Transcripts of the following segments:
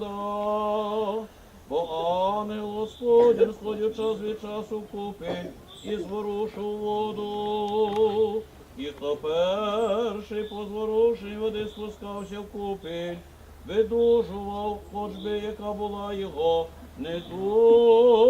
Господа, бо ангел Господень свою час від часу купить і зворушу воду. І хто перший по зворушенні води спускався в купіль, видужував, хоч би яка була його не недуга.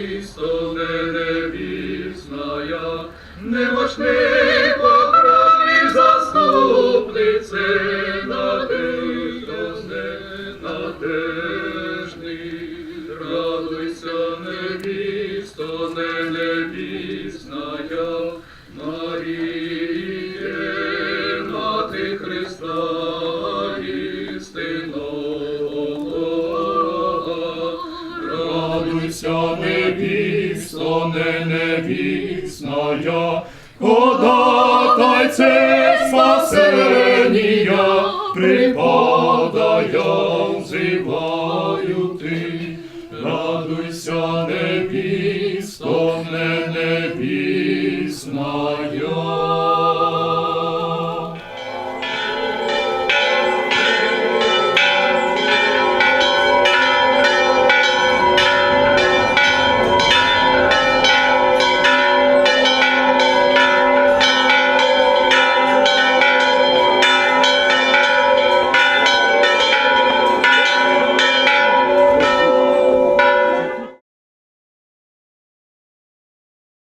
Радуйся, невісто, не невісна я, Маріє, мати Христа істинного. Радуйся, невісто, не невісна я, Податайце спасення припадає.